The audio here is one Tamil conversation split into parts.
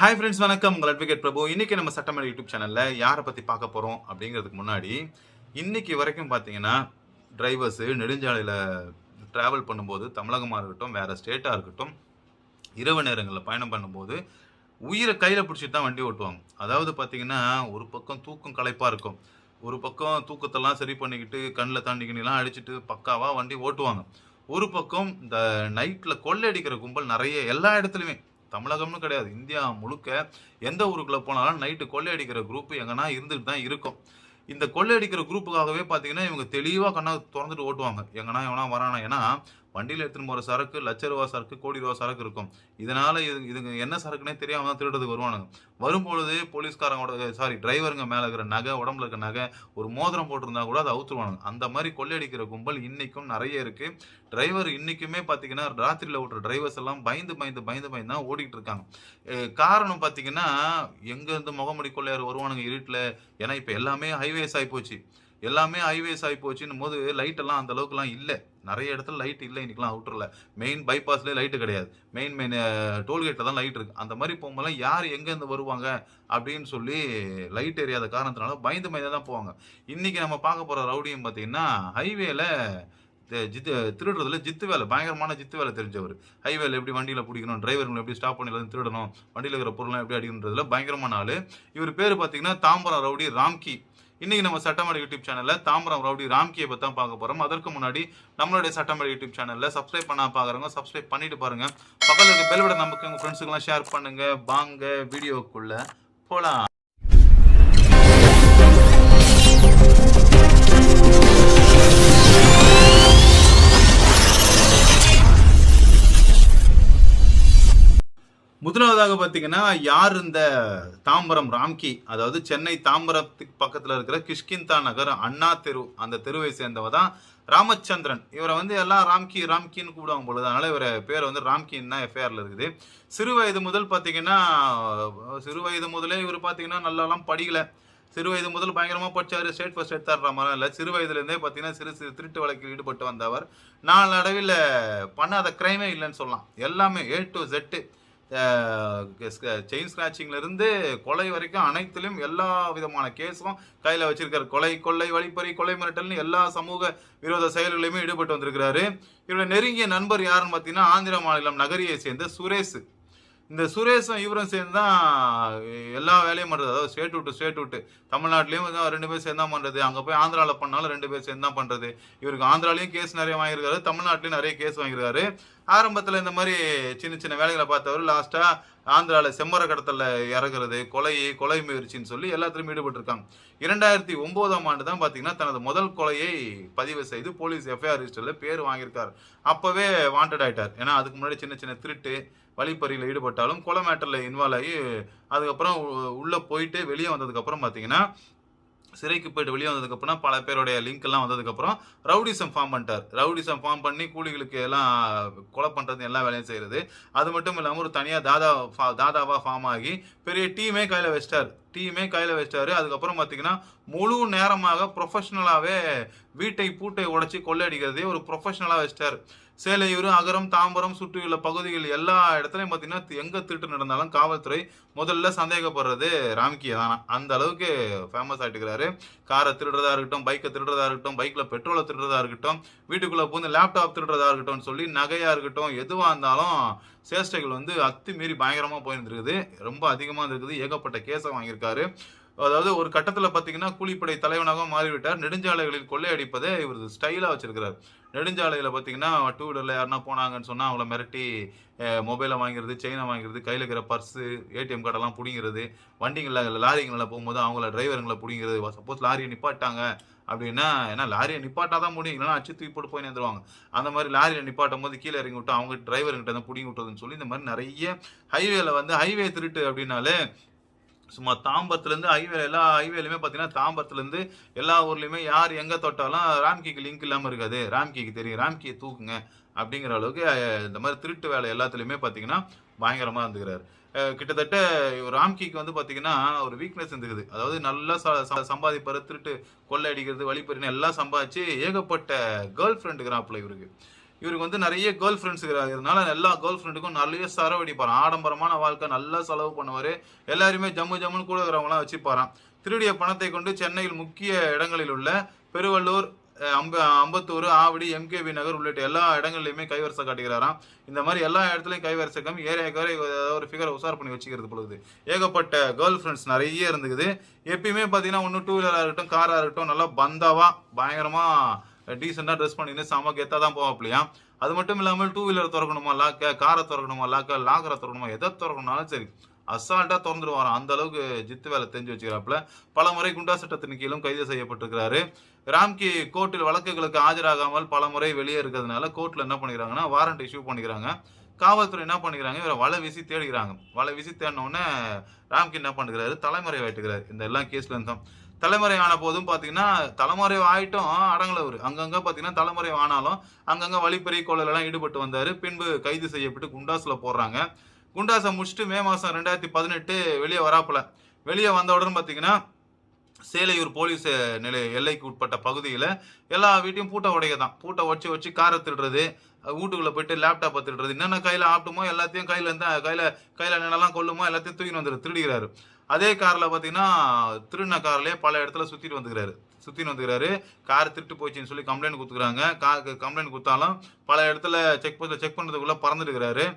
ஹாய் ஃப்ரெண்ட்ஸ் வணக்கம். உங்கள் அட்வொகேட் பிரபு. இன்னைக்கு நம்ம சட்டமன்ற யூடியூப் சேனலில் யாரை பற்றி பார்க்க போகிறோம் அப்படிங்கிறதுக்கு முன்னாடி இன்றைக்கி வரைக்கும் பார்த்தீங்கன்னா டிரைவர்ஸு நெடுஞ்சாலையில் ட்ராவல் பண்ணும்போது தமிழகமாக இருக்கட்டும் வேறு ஸ்டேட்டாக இருக்கட்டும் இரவு நேரங்களில் பயணம் பண்ணும்போது உயிரை கையில் பிடிச்சிட்டு தான் வண்டி ஓட்டுவாங்க. அதாவது பார்த்தீங்கன்னா ஒரு பக்கம் தூக்கம் களைப்பாக இருக்கும். ஒரு பக்கம் தூக்கத்தெல்லாம் சரி பண்ணிக்கிட்டு கண்ணில் தாண்டிக்கணிலாம் அடிச்சுட்டு பக்காவாக வண்டி ஓட்டுவாங்க. ஒரு பக்கம் இந்த நைட்டில் கொள்ளை அடிக்கிற கும்பல் நிறைய எல்லா இடத்துலையுமே. தமிழகம்னு கிடையாது. இந்தியா முழுக்க எந்த ஊருக்குள்ள போனாலும் நைட்டு கொள்ளையடிக்கிற குரூப் எங்கன்னா இருந்துட்டு தான் இருக்கும். இந்த கொள்ளையடிக்கிற குரூப்புக்காகவே பார்த்தீங்கன்னா இவங்க தெளிவாக கண்ணா திறந்துட்டு ஓட்டுவாங்க. எங்கன்னா எவனா வரானா ஏன்னா வண்டியில் எடுத்துன்னு போகிற சரக்கு லட்ச ரூபா சரக்கு கோடி ரூபா சரக்கு இருக்கும். இதனால் இது இதுங்க என்ன சரக்குனே தெரியாமல் தான் திருடுறதுக்கு வருவானுங்க. வரும்பொழுது போலீஸ்காரங்களோட சாரி டிரைவருங்க மேலே இருக்கிற நகை உடம்புல இருக்கிற நகை ஒரு மோதிரம் போட்டிருந்தா கூட அதை அவுத்துருவானுங்க. அந்த மாதிரி கொள்ளையடிக்கிற கும்பல் இன்றைக்கும் நிறைய இருக்குது டிரைவர் இன்றைக்குமே பார்த்தீங்கன்னா ராத்திரியில் ஓட்டுற டிரைவர்ஸ் எல்லாம் பயந்து பயந்து பயந்து பயந்து தான் ஓடிக்கிட்டு இருக்காங்க. காரணம் பார்த்தீங்கன்னா எங்கேருந்து முகமடி கொள்ளையார் வருவானுங்க இருட்டில்? ஏன்னா இப்போ எல்லாமே ஹைவேஸ் ஆகி போச்சு. எல்லாமே ஹைவேஸ் ஆகி போச்சுன்னும் போது லைட்டெல்லாம் அந்த அளவுக்குலாம் இல்லை. நிறைய இடத்துல லைட் இல்லை இன்றைக்கெலாம் அவுட்டரில் மெயின் பைபாஸ்லேயே லைட்டு கிடையாது. மெயின் மெயின் டோல்கேட்டில் தான் லைட் இருக்குது அந்த மாதிரி போகும்போதெல்லாம் யார் எங்கேருந்து வருவாங்க அப்படின்னு சொல்லி லைட் எரியாத காரணத்தினால பயந்து பயந்து தான் போவாங்க. இன்றைக்கி நம்ம பார்க்க போகிற ரவுடியும் பார்த்தீங்கன்னா ஹைவேல ஜித்து திருடுறதுல ஜித்து வேலை பயங்கரமான ஜித்து வேலை தெரிஞ்சவர். ஹைவேல எப்படி வண்டியில் பிடிக்கணும் டிரைவருங்களை எப்படி ஸ்டாப் பண்ணி திருடணும் வண்டியில் இருக்கிற பொருள்லாம் எப்படி அடிக்கணுன்றதுல பயங்கரமான ஆள். இவர் பேர் பார்த்தீங்கன்னா தாம்பரம் ரவுடி ராம்கி. இன்னைக்கு நம்ம சட்டமேடை யூடியூப் சேனல்ல தாம்பரம் ரவுடி ராம்கியை பத்தி தான் பார்க்க போறோம். அதற்கு முன்னாடி நம்மளுடைய சட்டமேடை யூடியூப் சேனல்ல சப்ஸ்கிரைப் பண்ணா பாக்குறவங்க சப்ஸ்கிரைப் பண்ணிட்டு பாருங்க. பக்கத்துல இருக்க பெல் பட்டன் நமக்கு உங்க ஃப்ரெண்ட்ஸுக்கெல்லாம் ஷேர் பண்ணுங்க. வாங்க வீடியோக்குள்ள போலாம். முதலாவதாக பார்த்தீங்கன்னா யார் இந்த தாம்பரம் ராம்கி? அதாவது சென்னை தாம்பரத்துக்கு பக்கத்தில் இருக்கிற கிஷ்கிந்தா நகர் அண்ணா தெரு அந்த தெருவை சேர்ந்தவ தான் ராமச்சந்திரன். இவரை வந்து எல்லாம் ராம்கி ராம்கின்னு கூப்பிடுவாங்க பொழுது அதனால் இவரை பேர் வந்து ராம்கின்னு தான் எஃப்ஐஆரில் இருக்குது. சிறு வயது முதல் பார்த்தீங்கன்னா சிறு வயது முதலே இவர் பார்த்தீங்கன்னா நல்லாலாம் படிக்கலை. சிறு வயது முதல் பயங்கரமாக படித்தார் ஸ்டேட் ஃபர்ஸ்ட் எடுத்தாடுற மாதிரிலாம் இல்லை. சிறு வயதுலேருந்தே பார்த்தீங்கன்னா சிறு சிறு திருட்டு வழக்கில் ஈடுபட்டு வந்தவர். நாளடைவில் பண்ணாத கிரைமே இல்லைன்னு சொல்லலாம். எல்லாமே ஏ டு ஜெட்டு செயின் ஸ்கிராச்சிங்லேருந்து கொலை வரைக்கும் அனைத்திலும் எல்லா விதமான கேஸும் கையில் வச்சிருக்காரு. கொலை கொள்ளை வழிப்பறி கொலை மிரட்டல்னு எல்லா சமூக விரோத செயல்களையுமே ஈடுபட்டு வந்திருக்கிறாரு. இவருடைய நெருங்கிய நண்பர் யாருன்னு பார்த்தீங்கன்னா ஆந்திர மாநிலம் நகரியை சேர்ந்த சுரேஷ். இந்த சுரேஷும் இவரும் சேர்ந்து தான் எல்லா வேலையும் பண்ணுறது அதாவது ஸ்டேட் விட்டு ஸ்டேட் விட்டு. தமிழ்நாட்டிலையும் ரெண்டு பேர் சேர்ந்து தான் பண்ணுறது அங்கே போய் ஆந்திராவில் பண்ணாலும் ரெண்டு பேர் சேர்ந்து தான் பண்ணுறது இவருக்கு ஆந்திராலையும் கேஸ் நிறைய வாங்கியிருக்காரு. தமிழ்நாட்டிலையும் நிறைய கேஸ் வாங்கியிருக்காரு. ஆரம்பத்தில் இந்த மாதிரி சின்ன சின்ன வேலைகளை பார்த்தவர் லாஸ்ட்டாக ஆந்திராவில் செம்மர கடத்தலில் இறங்குறது கொலை கொலை முயற்சின்னு சொல்லி எல்லாத்துலையும் ஈடுபட்டிருக்காங்க. இரண்டாயிரத்தி ஒம்போதாம் ஆண்டு தான் பார்த்தீங்கன்னா தனது முதல் கொலையை பதிவு செய்து போலீஸ் எஃப்ஐஆர் ரிஜிஸ்டரில் பேர் வாங்கியிருக்கார். அப்போவே வாண்டட் ஆகிட்டார் ஏன்னா அதுக்கு முன்னாடி சின்ன சின்ன திருட்டு வழிப்பறியில் ஈடுபட்டாலும் கொலை மேட்டரில் இன்வால்வ் ஆகி அதுக்கப்புறம் உள்ளே போயிட்டு வெளியே வந்ததுக்கப்புறம் பார்த்தீங்கன்னா சிறைக்கு போயிட்டு வெளியே வந்ததுக்கப்புறம் பல பேருடைய லிங்க் எல்லாம் வந்ததுக்கப்புறம் ரவுடிசம் ஃபார்ம் பண்ணிட்டார். ரவுடிசம் ஃபார்ம் பண்ணி கூலிகளுக்கு எல்லாம் கொலை பண்ணுறது எல்லா வேலையும் செய்கிறது அது மட்டும் இல்லாமல் ஒரு தனியாக தாதா ஃபா- தாதாவாக ஃபார்ம் ஆகி பெரிய டீமே கையில் வச்சிட்டார். டீமே கையில் வச்சிட்டாரு. அதுக்கப்புறம் பார்த்தீங்கன்னா முழு நேரமாக ப்ரொஃபஷ்னலாகவே வீட்டை பூட்டை உடைச்சி கொள்ளையடிக்கிறதே ஒரு ப்ரொஃபஷ்னலாக வச்சிட்டார். சேலையூர் அகரம் தாம்பரம் சுற்றியுள்ள பகுதிகள் எல்லா இடத்துலையும் பார்த்தீங்கன்னா எங்கே திருட்டு நடந்தாலும் காவல்துறை முதல்ல சந்தேகப்படுறது ராம்கியை தானா. அந்த அளவுக்கு ஃபேமஸ் ஆகிட்டுக்கிறாரு காரை திருடுறதா இருக்கட்டும் பைக்கை திருடுறதா இருக்கட்டும் பைக்கில் பெட்ரோலை திருடுறதா இருக்கட்டும் வீட்டுக்குள்ளே பூந்து லேப்டாப் திருடுறதா இருக்கட்டும் சொல்லி நகையாக இருக்கட்டும் எதுவாக இருந்தாலும் சேஷ்டைகள் வந்து அத்து மீறி பயங்கரமாக போயிருந்துருக்குது. ரொம்ப அதிகமாக இருந்திருக்குது. ஏகப்பட்ட கேஸை வாங்கியிருக்காரு. அதாவது ஒரு கட்டத்தில் பார்த்தீங்கன்னா கூலிப்படை தலைவனாக மாறிவிட்டார். நெடுஞ்சாலைகளில் கொள்ளையடிப்பதை இவர் ஸ்டைலாக வச்சிருக்கிறார். நெடுஞ்சாலையில் பார்த்தீங்கன்னா டூ வீலரில் யாருன்னா போனாங்கன்னு சொன்னால் அவங்கள மிரட்டி மொபைலை வாங்கிறது செயினை வாங்கிறது கையில் இருக்கிற பர்ஸு ஏடிஎம் கார்டெல்லாம் பிடிங்கிறது வண்டிங்களில் லாரிங்களில் போகும்போது அவங்கள டிரைவருங்களை பிடிங்கிறது சப்போஸ் லாரியை நிப்பாட்டாங்க அப்படின்னா ஏன்னா லாரியை நிப்பாட்டா தான் முடியும் இல்லைன்னா அச்சு தூக்கி போட்டு போய் நேர்ந்துருவாங்க அந்த மாதிரி லாரியை நிப்பாட்டும் போது கீழே இறங்கி விட்டு அவங்க டிரைவருங்கிட்ட தான் பிடிங்கி விட்டுறதுன்னு சொல்லி இந்த மாதிரி நிறைய ஹைவேல வந்து ஹைவே திருட்டு அப்படின்னாலே சும்மா தாம்பரத்துலேருந்து ஹைவே எல்லா ஹைவேலையுமே பார்த்தீங்கன்னா தாம்பரத்துலேருந்து எல்லா ஊர்லேயுமே யார் எங்கே தொட்டாலும் ராம்கிக்கு லிங்க் இல்லாமல் இருக்காது. ராம்கிக்கு தெரியும். ராம்கியை தூக்குங்க அப்படிங்கிற அளவுக்கு இந்த மாதிரி திருட்டு வேலை எல்லாத்துலேயுமே பார்த்தீங்கன்னா பயங்கரமாக இருந்துக்கிறாரு. கிட்டத்தட்ட இவர் ராம்கிக்கு வந்து பார்த்தீங்கன்னா ஒரு வீக்னஸ் இருந்துக்குது. அதாவது நல்லா ச- திருட்டு கொள்ளை அடிக்கிறது வழிப்பறின்னு எல்லாம் சம்பாதிச்சு ஏகப்பட்ட கேர்ள் ஃப்ரெண்டு கிராப்பில் இவருக்கு. இவருக்கு வந்து நிறைய கேர்ள் ஃப்ரெண்ட்ஸ் இருக்கிறதுனால எல்லா கேர்ள் ஃப்ரெண்டுக்கும் நிறைய செலவழிப்பாராம் ஆடம்பரமான வாழ்க்கை நல்லா செலவு பண்ணுவார். எல்லாருமே ஜம்மு ஜம்முன்னு கூட இருக்கிறவங்களாம் வச்சுப்பாராம். திருடிய பணத்தை கொண்டு சென்னையில் முக்கிய இடங்களில் உள்ள பெருவள்ளூர் அம்ப அம்பத்தூர் ஆவடி எம்கேபி நகர் உள்ளிட்ட எல்லா இடங்கள்லையுமே கைவரிசை காட்டுகிறாராம். இந்த மாதிரி எல்லா இடத்துலையும் கைவரிசை கம்மி ஏரியாக்கார ஏதாவது ஒரு ஃபிகரை உசார் பண்ணி வச்சுக்கிறது பொழுது ஏகப்பட்ட கேர்ள் ஃப்ரெண்ட்ஸ் நிறைய இருந்துக்குது. எப்பயுமே பார்த்தீங்கன்னா ஒன்று டூ வீலராக இருக்கட்டும் காராக இருக்கட்டும் நல்லா பந்தாவா பயங்கரமாக டீசெண்டாக ட்ரெஸ் பண்ணிக்கின்னு செம கெத்தாக தான் போவாப்லையா அது மட்டும் இல்லாமல் டூ வீலர் திறக்கணுமா லாக்க காரை திறக்கணுமா லாக்க லாக்கரை திறக்கணுமா எதை திறக்கணும்னாலும் சரி அசால்ட்டாக திறந்துட்டு வரான் அந்த அளவுக்கு ஜித்து வேலை தெரிஞ்சு வச்சுக்கிறாப்புல. பல முறை குண்டா சட்டத்தின் கீழும் கைது செய்யப்பட்டிருக்கிறாரு. ராம்கி கோர்ட்டில் வழக்குகளுக்கு ஆஜராகாமல் பல முறை வெளியே இருக்கிறதுனால கோர்ட்டில் என்ன பண்ணிக்கிறாங்கன்னா வாரண்ட் இஷ்யூ பண்ணிக்கிறாங்க. காவல்துறை என்ன பண்ணிக்கிறாங்க இவரை வலை வீசி தேடுகிறாங்க. வலை வீசி தேடினோடனே ராம்கி என்ன பண்ணுகிறாரு? தலைமுறை ஆயிட்டுக்கிறாரு இந்த எல்லா கேஸ்ல இருந்தும் தலைமுறை ஆன போதும் பார்த்தீங்கன்னா தலைமுறை ஆயிட்டும் அடங்கலவர். அங்கங்கே அங்கங்க பார்த்தீங்கன்னா தலைமுறை ஆனாலும் அங்கங்க வழிப்பறி கொள்ளலாம் ஈடுபட்டு வந்தார். பின்பு கைது செய்யப்பட்டு குண்டாஸில் போடுறாங்க. குண்டாஸை முடிச்சுட்டு மே மாதம் ரெண்டாயிரத்தி பதினெட்டு வெளியே வராப்புல. வெளியே வந்த உடனே பார்த்தீங்கன்னா சேலையூர் போலீஸ் நிலை எல்லைக்கு உட்பட்ட பகுதியில் எல்லா வீட்டையும் பூட்டை உடைக்க தான் பூட்டை வச்சு வச்சு காரை திருடுறது வீட்டுக்குள்ளே வீட்டுக்குள்ள போயிட்டு லேப்டாப்பை திருடுறது என்னென்ன கையில் ஆப்டுமோ எல்லாத்தையும் கையில் இருந்து கையில் கையில் என்னென்னலாம் கொள்ளுமோ எல்லாத்தையும் தூக்கின்னு வந்துடு திருடுகிறாரு அதே காரில் பார்த்தீங்கன்னா திருடின கார்லேயே பல இடத்துல சுற்றிட்டு வந்துக்கிறாரு. சுற்றின்னு வந்துக்கிறாரு. கார் திருட்டு போச்சுன்னு சொல்லி கம்ப்ளைண்ட் கொடுத்துக்கிறாங்க. காருக்கு கம்ப்ளைண்ட் கொடுத்தாலும் பல இடத்துல செக் போஸ்ட்டில் செக் பண்ணுறதுக்குள்ளே பறந்துருக்கிறாரு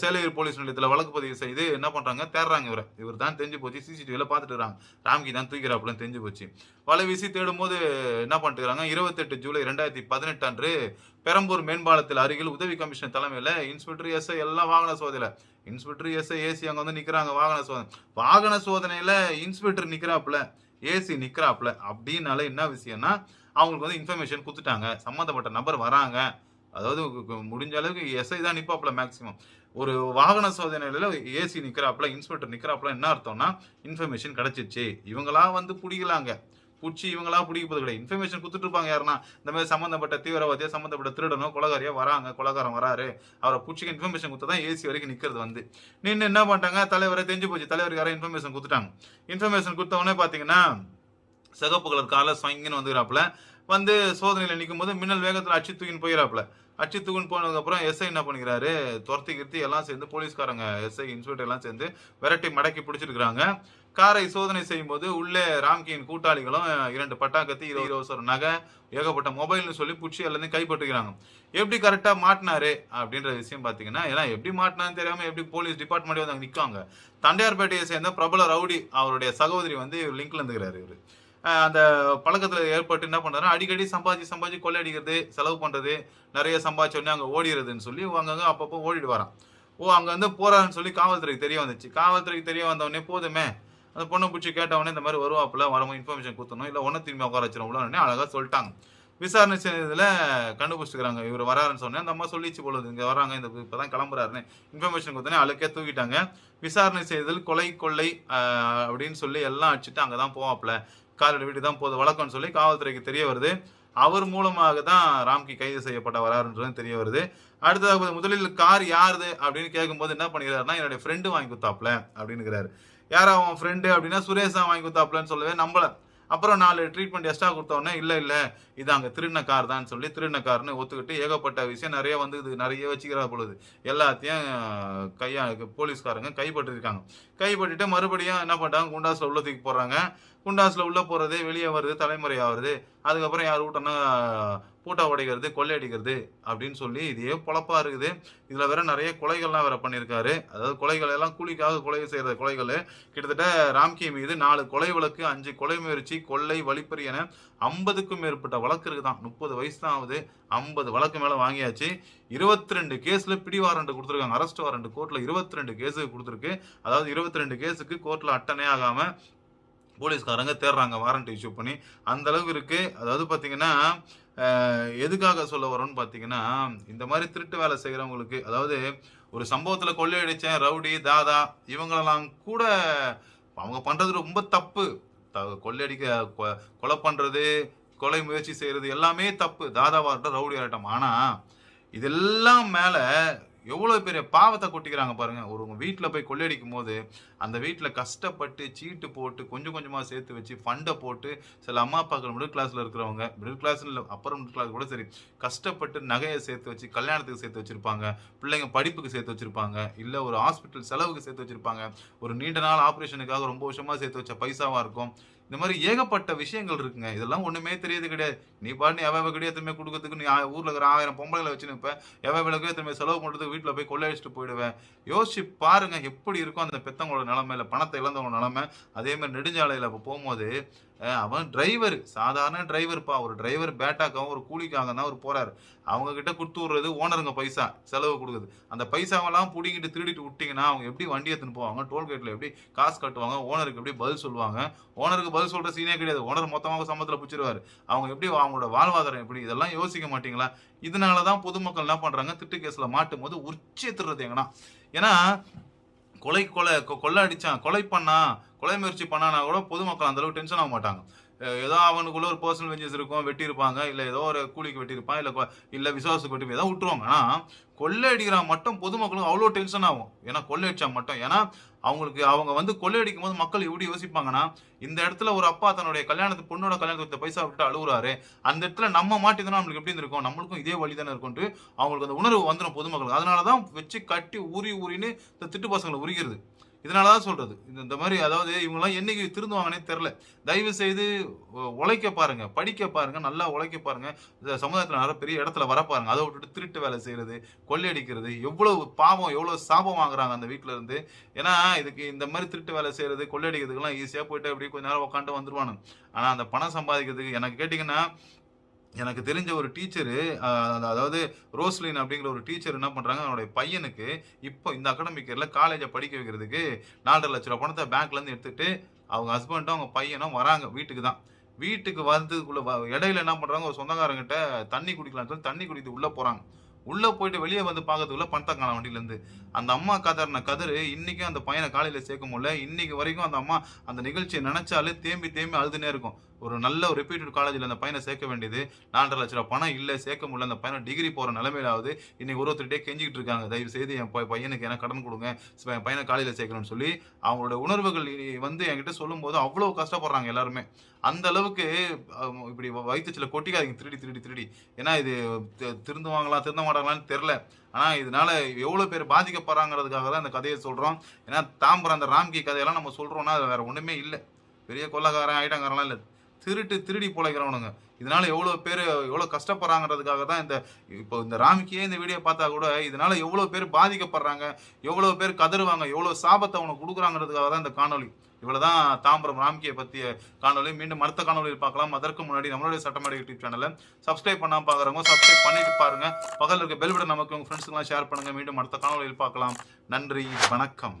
சேலையூர் போலீஸ் நிலையத்தில் வழக்கு பதிவு செய்து என்ன பண்ணுறாங்க தேடுறாங்க இவரை. இவர் தான் தெரிஞ்சு போச்சு. சிசிடிவியில் பார்த்துட்டு இருக்காங்க. ராம்கி தான் தூக்கிறாப்புலன்னு தெரிஞ்சு போச்சு. வலை வீசி தேடும் போது என்ன பண்ணிட்டுருக்காங்க இருபத்தெட்டு ஜூலை ரெண்டாயிரத்தி பதினெட்டு அன்று பெரம்பூர் மேம்பாலத்தில் அருகில் உதவி கமிஷனர் தலைமையில் இன்ஸ்பெக்டர் எஸ்ஐ எல்லாம் வாகன சோதனையில். இன்ஸ்பெக்டர் எஸ்ஐ ஏசி அங்கே வந்து நிற்கிறாங்க வாகன சோதனை. வாகன சோதனையில் இன்ஸ்பெக்டர் நிற்கிறாப்புல ஏசி நிற்கிறாப்புல அப்படின்னால என்ன விஷயம்னா அவங்களுக்கு வந்து இன்ஃபர்மேஷன் கொடுத்துட்டாங்க. சம்மந்தப்பட்ட நபர் வராங்க. அதாவது முடிஞ்ச அளவுக்கு எஸ்ஐ தான் நிற்பாப்புல மேக்ஸிமம் ஒரு வாகன சோதனையில ஏசி நிற்கிறாப்புல இன்ஸ்பெக்டர் நிற்கிறாப்புல என்ன அர்த்தம்னா இன்ஃபர்மேஷன் கிடைச்சிச்சு இவங்களா வந்து பிடிக்கலாங்க. பிடிச்சி இவங்களா பிடிக்க போது கிடையாது. இன்ஃபர்மேஷன் கொடுத்துட்டு இருப்பாங்க யாருன்னா இந்த மாதிரி சம்மந்தப்பட்ட தீவிரவாதியோ சம்மந்தப்பட்ட திருடனோ கொலகாரியா வராங்க கொலகாரம் வராரு. அவரை பிடிச்சிக்க இன்ஃபர்மேஷன் கொடுத்தா தான் ஏசி வரைக்கும் நிற்கிறது வந்து. நின்று என்ன பண்ணிட்டாங்க? தலைவரை தெரிஞ்சு போச்சு. தலைவருக்கு யாரும் இன்ஃபர்மேஷன் கொடுத்துட்டாங்க. இன்ஃபர்மேஷன் கொடுத்த உடனே பார்த்தீங்கன்னா சிகப்பு கலர் காரில் ஸ்வங்கின்னு வந்துக்கிறாப்புல. வந்து சோதனையில் நிற்கும் போது மின்னல் வேகத்தில் அச்சு தூக்கின்னு போயிடறாப்புல அச்சு தூக்கின்னு போனதுக்கப்புறம் எஸ்ஐ என்ன பண்ணிக்கிறாரு? துரத்தி கிருத்தி எல்லாம் சேர்ந்து போலீஸ்காரங்க எஸ்ஐ இன்ஸ்பெக்டர் எல்லாம் சேர்ந்து விரட்டி மடக்கி பிடிச்சிருக்கிறாங்க. காரை சோதனை செய்யும்போது உள்ளே ராம்கியின் கூட்டாளிகளும் இரண்டு பட்டாக்கத்தி இருபது வருஷம் நகை ஏகப்பட்ட மொபைல்னு சொல்லி பிடிச்சி எல்லாத்தையும் கைப்பற்றுக்கிறாங்க எப்படி கரெக்டாக மாட்டினாரு? அப்படின்ற விஷயம் பார்த்தீங்கன்னா ஏன்னா எப்படி மாட்டினான்னு தெரியாமல் எப்படி போலீஸ் டிபார்ட்மெண்ட்டே வந்து அங்கே நிற்காங்க தண்டையார்பேட்டையை சேர்ந்த பிரபல ரவுடி அவருடைய சகோதரி வந்து லிங்க்ல இருந்துக்கிறாரு இவர். அந்த பழக்கத்தில் ஏற்பட்டு என்ன பண்ணுறாரு அடிக்கடி சம்பாதிச்சு சம்பாதிச்சு கொள்ளையடிக்கிறது செலவு பண்ணுறது நிறைய சம்பாதிச்ச உடனே அங்கே ஓடிடுறதுன்னு சொல்லி அங்கங்கே அப்பப்போ ஓடிட்டு வரான். ஓ அங்கே வந்து போகிறான்னு சொல்லி காவல்துறைக்கு தெரிய வந்துச்சு. காவல்துறைக்கு தெரிய வந்தவொடனே போதுமே அந்த பொண்ணை பிடிச்சி கேட்டவொடனே இந்த மாதிரி வருவாப்புல வரவங்க இன்ஃபர்மேஷன் கொடுத்தணும் இல்லை ஒன்றை திரும்பி உட்கார வச்சிருவோம்ல அழகாக சொல்லிட்டாங்க. விசாரணை செய்ததில் கண்டுபிடிச்சிக்கிறாங்க இவர் வராருன்னு சொன்னேன். அந்த அம்மா சொல்லிச்சு போலது இங்கே வராங்க இந்த இப்போ தான் கிளம்புறாருன்னு இன்ஃபர்மேஷன் கொடுத்தோன்னே அழுக்கே தூக்கிட்டாங்க. விசாரணை செய்ததில் கொலை கொள்ளை அப்படின்னு சொல்லி எல்லாம் அடிச்சுட்டு அங்கே தான் போவாப்புல. காரோட வீட்டுக்கு தான் போது வழக்கம்னு சொல்லி காவல்துறைக்கு தெரிய வருது. அவர் மூலமாக தான் ராம்கி கைது செய்யப்பட்ட வராருன்றது தெரிய வருது. அடுத்ததாக முதலில் கார் யாருது அப்படின்னு கேட்கும்போது என்ன பண்ணிக்கிறாருன்னா என்னுடைய ஃப்ரெண்டு வாங்கி கொடுத்தாப்ல அப்படின்னுக்கிறாரு. யாரா அவன் ஃப்ரெண்டு அப்படின்னா சுரேஷ் தான் வாங்கி கொடுத்தாப்லன்னு சொல்லவே நம்மள அப்புறம் நாலு ட்ரீட்மெண்ட் எக்ஸ்ட்ரா கொடுத்தோடனே இல்லை இல்லை இது அங்கே திருடின கார் தான் சொல்லி திருடின கார்னு ஒத்துக்கிட்டு ஏகப்பட்ட விஷயம் நிறைய வந்து இது நிறைய வச்சுக்கிறா பொழுது. எல்லாத்தையும் கையா போலீஸ்காரங்க கைப்பற்றிருக்காங்க. கைப்பற்றிட்டு மறுபடியும் என்ன பண்ணுறாங்க குண்டாஸில் உள்ளத்துக்கு போடுறாங்க. குண்டாஸில் உள்ளே போகிறது வெளியே வருது தலைமுறை ஆகுறது அதுக்கப்புறம் யார் வீட்டம்னா பூட்டா உடைக்கிறது கொள்ளையடிக்கிறது அப்படின்னு சொல்லி இதே பொழப்பா இருக்குது. இதில் வேற நிறைய கொலைகள்லாம் வேற பண்ணியிருக்காரு. அதாவது கொலைகள் எல்லாம் கூலிக்காக கொலை செய்கிற கொலைகள். கிட்டத்தட்ட ராம்கே மீது நாலு கொலை வழக்கு அஞ்சு கொலை முயற்சி கொள்ளை வழிப்பறி என ஐம்பதுக்கும் மேற்பட்ட வழக்கு இருக்குதான். முப்பது வயசு தான் ஆகுது. ஐம்பது வழக்கு மேலே வாங்கியாச்சு. இருபத்தி ரெண்டு கேஸில் பிடி வாரண்ட் கொடுத்துருக்காங்க. அரெஸ்ட் வாரண்ட் கோர்ட்டில் இருபத்தி ரெண்டு கேஸுக்கு கொடுத்துருக்கு. அதாவது இருபத்தி ரெண்டு கேஸுக்கு கோர்ட்டில் அட்டனே ஆகாமல் போலீஸ்காரங்க தேடுறாங்க வாரண்ட் இஷ்யூ பண்ணி. அந்த அளவுக்கு இருக்கு. அதாவது பார்த்தீங்கன்னா எதுக்காக சொல்ல வரோம்னு பார்த்தீங்கன்னா இந்த மாதிரி திருட்டு வேலை செய்கிறவங்களுக்கு அதாவது ஒரு சம்பவத்தில் கொள்ளையடித்தேன் ரவுடி தாதா இவங்களெல்லாம் கூட அவங்க பண்ணுறது ரொம்ப தப்பு. த- கொள்ளையடிக்க கொ- கொலை பண்ணுறது கொலை முயற்சி செய்கிறது எல்லாமே தப்பு. தாதாவாகட்டும் ரவுடி ஆகட்டும் ஆனால் இதெல்லாம் மேலே எவ்வளோ பெரிய பாவத்தை கொட்டிக்கிறாங்க பாருங்கள் ஒரு உங்கள் வீட்டில் போய் கொள்ளையடிக்கும் போது அந்த வீட்டில் கஷ்டப்பட்டு சீட்டு போட்டு கொஞ்சம் கொஞ்சமாக சேர்த்து வச்சு ஃபண்டை போட்டு சில அம்மா அப்பாக்கள் மிடில் கிளாஸில் இருக்கிறவங்க மிடில் கிளாஸ் இல்லை அப்பர் மிடில் கிளாஸ் கூட சரி கஷ்டப்பட்டு நகையை சேர்த்து வச்சு கல்யாணத்துக்கு சேர்த்து வச்சிருப்பாங்க பிள்ளைங்க படிப்புக்கு சேர்த்து வச்சுருப்பாங்க இல்லை ஒரு ஹாஸ்பிட்டல் செலவுக்கு சேர்த்து வச்சிருப்பாங்க ஒரு நீண்ட நாள் ஆப்ரேஷனுக்காக ரொம்ப வருஷமாக சேர்த்து வச்ச பைசாவாக இருக்கும். இந்த மாதிரி ஏகப்பட்ட விஷயங்கள் இருக்குங்க. இதெல்லாம் ஒன்றுமே தெரியாது கிடையாது. நீ பாட்டு எவ்வளவு கிடையாது திரும்ப கொடுக்கறதுக்கு நீ ஊரில் இருக்கிற ஆயிரம் பொம்பளைகளை வச்சு நிற்பேன் எவ்வளோ விளக்கு திரும்ப செலவு பண்ணுறதுக்கு வீட்டில் போய் கொள்ளையடிச்சிட்டு போயிடுவேன் யோசிச்சு பாருங்க எப்படி இருக்கும் அந்த பெத்தவங்களோட நிலமை இல்லை பணத்தை இழந்தவங்க நிலமை அதே மாதிரி இப்போ போகும்போது அவன் டிரைவர் சாதாரண டிரைவர்ப்பா ஒரு டிரைவர் பேட்டாக்காகவும் ஒரு கூலிக்காக தான் அவர் போகிறார் அவங்க கிட்ட கொடுத்து விடுறது ஓனருங்க பைசா செலவு கொடுக்குது. அந்த பைசாவெல்லாம் பிடிங்கிட்டு திருடிட்டு விட்டிங்கன்னா அவங்க எப்படி வண்டி எடுத்துன்னு போவாங்க? டோல்கேட்டில் எப்படி காசு கட்டுவாங்க? ஓனருக்கு எப்படி பதில் சொல்லுவாங்க? ஓனருக்கு பதில் சொல்கிற சீனே கிடையாது. ஓனர் மொத்தமாக சம்பளத்தில் பிடிச்சிருவார். அவங்க எப்படி அவங்களோட வாழ்வாதாரம் எப்படி? இதெல்லாம் யோசிக்க மாட்டீங்களா? இதனால தான் பொதுமக்கள் என்ன பண்ணுறாங்க திட்டு கேஸில் மாட்டும் போது உச்சத்துறது எங்கன்னா ஏன்னா கொலை கொலை கொ- கொள்ளை அடிச்சான் கொலை பண்ணா கொலை முயற்சி பண்ணானா கூட பொதுமக்கள் அந்த அளவுக்கு டென்ஷன் ஆக மாட்டாங்க. ஏதோ அவனுக்குள்ள ஒரு பர்சனல் வெஞ்சஸ் இருக்கும் வெட்டியிருப்பாங்க இல்லை ஏதோ ஒரு கூலிக்கு வெட்டியிருப்பான் இல்லை கொ- இல்லை விசுவாசத்துக்கு வெட்டி ஏதோ விட்டுருவாங்க. ஆனால் கொள்ளையடிக்கிறான் மட்டும் பொதுமக்களுக்கு அவ்வளோ டென்ஷன் ஆகும். ஏன்னா கொள்ளையடிச்சா மட்டும். ஏன்னா அவங்களுக்கு அவங்க வந்து கொள்ளையடிக்கும் போது மக்கள் எப்படி யோசிப்பாங்கன்னா இந்த இடத்துல ஒரு அப்பா தன்னுடைய கல்யாணத்து பொண்ணோட கல்யாணத்துக்கு பைசா விட்டு அழுகுறாரு அந்த இடத்துல நம்ம மாட்டிதானே நம்மளுக்கு எப்படி இருந்திருக்கும்? நம்மளுக்கும் இதே வழி தானே இருக்கும்ட்டு அவங்களுக்கு அந்த உணர்வு வந்துடும் பொதுமக்களுக்கு. அதனால தான் வச்சு கட்டி உரி உரின்னு இந்த திட்டு பசங்களை உரிகிறது இதனால தான் சொல்றது. இந்த இந்த மாதிரி அதாவது இவங்கெல்லாம் என்னைக்கு திருந்துவாங்கன்னே தெரில தயவு செய்து உழைக்க பாருங்க படிக்க பாருங்க நல்லா உழைக்க பாருங்க. இந்த சமுதாயத்தில் நிறைய பெரிய இடத்துல வர பாருங்க. அதை விட்டுட்டு திருட்டு வேலை செய்யறது கொள்ளையடிக்கிறது எவ்வளவு பாவம் எவ்வளவு சாபம் வாங்குறாங்க அந்த வீட்டில் இருந்து. ஏன்னா இதுக்கு இந்த மாதிரி திருட்டு வேலை செய்யறது கொள்ளையடிக்கிறதுக்கெல்லாம் ஈஸியாக போயிட்டு அப்படியே கொஞ்ச நேரம் உட்காந்து வந்துருவானு ஆனா அந்த பணம் சம்பாதிக்கிறதுக்கு எனக்கு கேட்டிங்கன்னா எனக்கு தெரிஞ்ச ஒரு டீச்சரு அதாவது ரோஸ்லின் அப்படிங்கிற ஒரு டீச்சர் என்ன பண்ணுறாங்க அவனுடைய பையனுக்கு இப்போ இந்த அகாடமிக் இயரில் காலேஜை படிக்க வைக்கிறதுக்கு நாலரை லட்ச ரூபா பணத்தை பேங்க்லேருந்து எடுத்துகிட்டு எடுத்துட்டு அவங்க ஹஸ்பண்டும் அவங்க பையனும் வராங்க வீட்டுக்கு தான். வீட்டுக்கு வந்ததுக்குள்ள வ- இடையில என்ன பண்ணுறாங்க ஒரு சொந்தக்காரங்கிட்ட தண்ணி குடிக்கலாம்னு சொல்லி தண்ணி குடித்து உள்ளே போகிறாங்க உள்ளே போயிட்டு வெளியே வந்து பார்க்கறதுக்குள்ள பணத்தை காண அந்த அம்மா கதறின கதறு இன்றைக்கும் அந்த பையனை காலையில் சேர்க்க முடியல. இன்றைக்கு வரைக்கும் அந்த அம்மா அந்த நிகழ்ச்சியை நினச்சாலே தேம்பி தேம்பி அழுதுனே இருக்கும். ஒரு நல்ல ஒரு ரிப்பீட்டட் காலேஜில் அந்த பையனை சேர்க்க வேண்டியது நாலரை லட்ச ரூபா பணம் இல்லை சேர்க்க முடியல. அந்த பையனை டிகிரி போகிற நிலைமையிலாவது இன்னைக்கு ஒரு ஒருத்தருட்டே கெஞ்சிக்கிட்டு இருக்காங்க. தயவு செய்து என் பையனுக்கு ஏன்னா கடன் கொடுங்க. என் பையனை காலையில் சேர்க்கணும்னு சொல்லி அவங்களோட உணர்வுகள் வந்து என்கிட்ட சொல்லும்போது அவ்வளோ கஷ்டப்படுறாங்க எல்லாருமே. அந்த அளவுக்கு இப்படி வயிற்றுச்சில கொட்டிக்காதீங்க. திருடி திருடி திருடி. ஏன்னா இது திருந்துவாங்களா திருந்த மாட்டாங்களான்னு தெரில ஆனால் இதனால எவ்வளோ பேர் பாதிக்கப்படுறாங்கிறதுக்காக தான் இந்த கதையை சொல்கிறோம் ஏன்னா தாம்பரம் அந்த ராம்கி கதையெல்லாம் நம்ம சொல்கிறோம்னா அது வேறு ஒன்றுமே இல்லை. பெரிய கொள்ளக்காரன் ஐட்டங்காரன்லாம் இல்லை. திருட்டு திருடி பிழைக்கிறவனுங்க. இதனால எவ்வளோ பேர் எவ்வளோ கஷ்டப்படுறாங்கிறதுக்காக தான் இந்த இப்போ இந்த ராமிக்கே இந்த வீடியோ பார்த்தா கூட இதனால எவ்வளோ பேர் பாதிக்கப்படுறாங்க எவ்வளோ பேர் கதறுவாங்க எவ்வளோ சாபத்தை அவனுக்கு கொடுக்குறாங்கிறதுக்காக தான் இந்த காணொலி இவ்வளோதான் தாம்பரம் ராம்கியை பற்றிய காணொலி மீண்டும் அடுத்த காணொலியில் பார்க்கலாம். அதற்கு முன்னாடி நம்மளுடைய சட்டமேடை யூடியூப் சேனலை சப்ஸ்கிரைப் பண்ணாமல் பார்க்குறவங்க சப்ஸ்கிரைப் பண்ணிட்டு பாருங்கள் பகலில் இருக்க பெல் பட்டன் நமக்கு உங்கள் ஃப்ரெண்ட்ஸுக்கெல்லாம் ஷேர் பண்ணுங்கள் மீண்டும் அடுத்த காணொலியில் பார்க்கலாம். நன்றி வணக்கம்.